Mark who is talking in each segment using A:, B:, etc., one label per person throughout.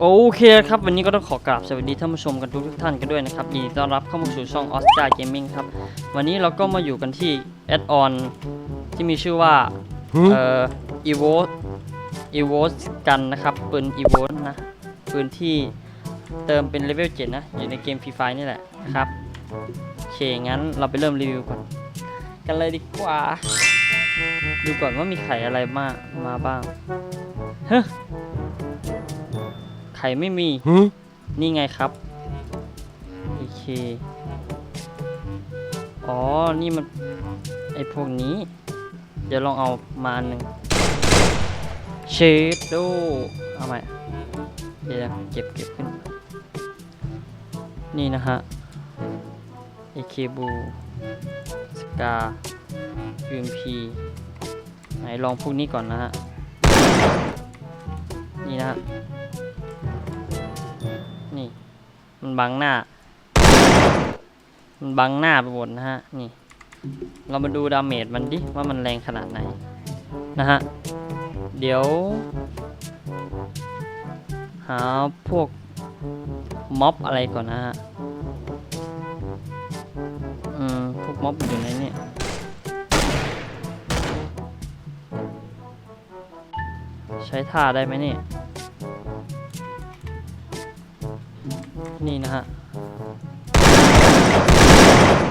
A: โอเคครับวันนี้ก็ต้องขอกราบสวัสดีท่านผู้ชมกันทุกทุกๆท่านกันด้วยนะครับยินดีต้อนรับเข้ามาสู่ช่องออสการ์เกมมิ่งครับ วันนี้เราก็มาอยู่กันที่แอดออนที่มีชื่อว่าเอ่อ evo evo กันนะครับปืน evo นะปืนที่เติมเป็นเลเวล7นะ อยู่ในเกมฟรีไฟนี่แหละนะครับโอเคงั้นเราไปเริ่มรีวิวก่อนกันเลยดีกว่า ดูก่อนว่ามีไข่อะไรมามาบ้างเฮ้ย ไข่ไม่มีนี่ไงครับ โอเค อ๋อ นี่มัน ไอพวกนี้ เดี๋ยวลองเอามาอันหนึ่งเชดโดเอาใหม่เดี๋ยวเก็บเก็บขึ้น นี่นะฮะไอเคบูสกา UMP ไหนลองพวกนี้ก่อนนะฮะ นี่นะฮะ มันบังหน้า มันบังหน้าไปหมดนะฮะ นี่ เรามาดูดาเมจมันดิ ว่ามันแรงขนาดไหน นะฮะ เดี๋ยว หาพวกม็อบอะไรก่อนนะฮะ อืม พวกม็อบอยู่ไหนเนี่ยใช้ท่าได้ไหมเนี่ย นี่นะฮะ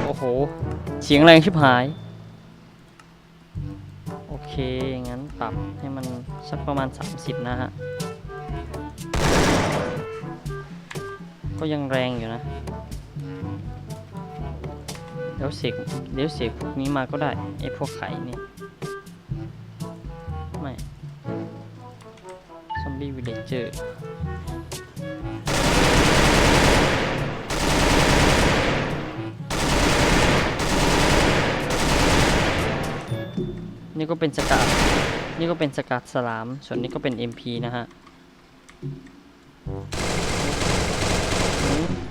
A: โอ้โห เสียงแรงชิบหาย โอเค งั้นปรับให้มันสักประมาณ 30 นะฮะ ก็ยังแรงอยู่นะ เดี๋ยวเสกเดี๋ยวเสกพวกนี้มาก็ได้ ไอ้พวกไข่นี่ ไม่ ซอมบี้วิลเลจเจอร์ นี่ก็เป็นสกัดนี่ก็เป็นสกัดสลาม ส่วนนี้ก็เป็น MP นะฮะ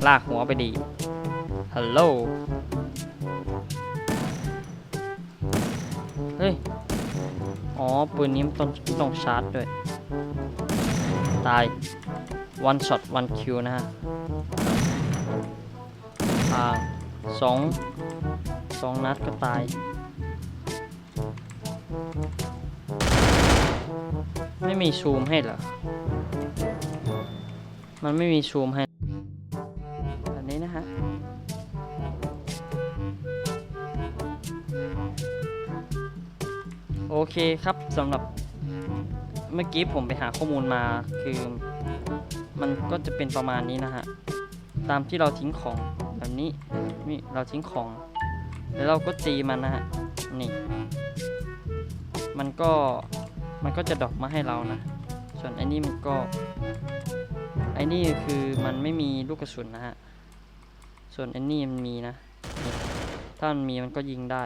A: ลากหัวไปดี ฮัลโหล เฮ้ย อ๋อ ปืนนี้มันต้องต้องชาร์จด้วย ตาย one shot one kill นะฮะอ่าสองสองนัดก็ตาย ไม่มีซูมให้เหรอ มันไม่มีซูมให้แบบนี้นะฮะ โอเคครับสำหรับเมื่อกี้ผมไปหาข้อมูลมาคือมันก็จะเป็นประมาณนี้นะฮะ ตามที่เราทิ้งของแบบนี้นี่เราทิ้งของ แล้วเราก็ตีมันนะฮะ นี่ มันก็มันก็จะดรอกมาให้เรานะ ส่วนไอ้นี่มันก็ไอ้นี่คือมันไม่มีลูกกระสุนนะฮะ ส่วนไอ้นี่มันมีนะ ถ้ามันมีมันก็ยิงได้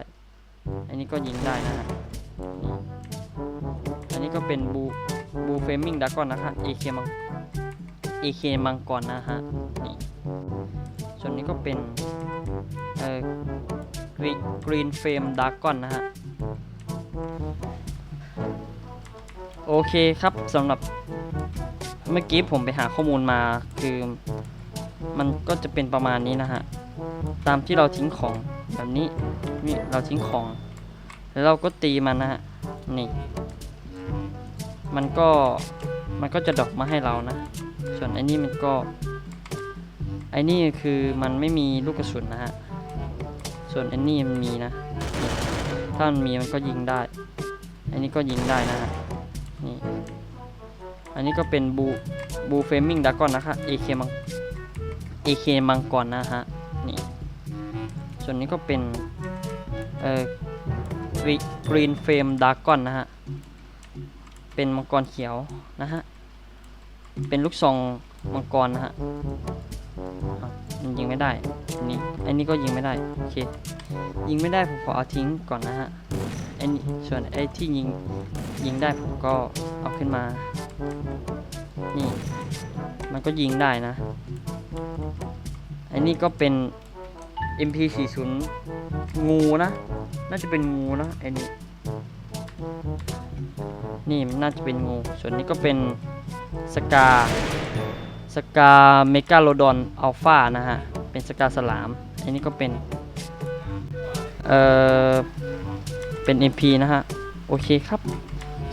A: อันนี้ก็ยิงได้นะฮะ อันนี้ก็เป็นบูบูเฟมิงดากอนนะฮะ AK มัง AK มังกรนะฮะ นี่ ส่วนนี้ก็เป็นเอ่อกรีนเฟมดากอนนะฮะ โอเคครับสำหรับเมื่อกี้ผมไปหาข้อมูลมาคือมันก็จะเป็นประมาณนี้นะฮะ ตามที่เราทิ้งของแบบนี้นี่เราทิ้งของ แล้วเราก็ตีมันนะฮะ นี่ มันก็มันก็จะดอกมาให้เรานะ ส่วนไอ้นี่มันก็ไอ้นี่คือมันไม่มีลูกกระสุนนะฮะ ส่วนไอ้นี่มันมีนะ ถ้ามันมีมันก็ยิงได้ อันนี้ก็ยิงได้นะฮะ นี่อันนี้ก็เป็นบูบูเฟมิงดากอนนะคะ AK มัง AK มังกรนะฮะ นี่ ส่วนนี้ก็เป็น เอ่อกรีนเฟมดากอนนะฮะ เป็นมังกรเขียวนะฮะ เป็นลูกซองมังกรนะฮะ มันยิงไม่ได้นี่อันนี้ก็ยิงไม่ได้โอเคยิงไม่ได้ผมขอเอาทิ้งก่อนนะฮะอ้นี่ส่วนไอ้ที่ยิงยิงได้ผมก็เอาขึ้นมา นี่ มันก็ยิงได้นะอันนี้ก็เป็น MP40 งูนะ น่าจะเป็นงูนะไอ้นี่นี่มันน่าจะเป็นงู ส่วนนี้ก็เป็นสกา สกาเมกาโลดอนอัลฟานะฮะ เป็นสกาสลาม อันนี้ก็เป็น เอ่อ เป็น MP นะฮะ โอเคครับ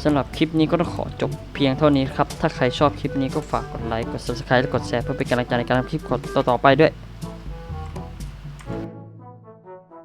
A: สำหรับคลิปนี้ก็ต้องขอจบเพียงเท่านี้ครับ ถ้าใครชอบคลิปนี้ก็ฝากกดไลค์ กด subscribe และกดแชร์เพื่อเป็นกำลังใจในการทำคลิปต่อๆไปด้วย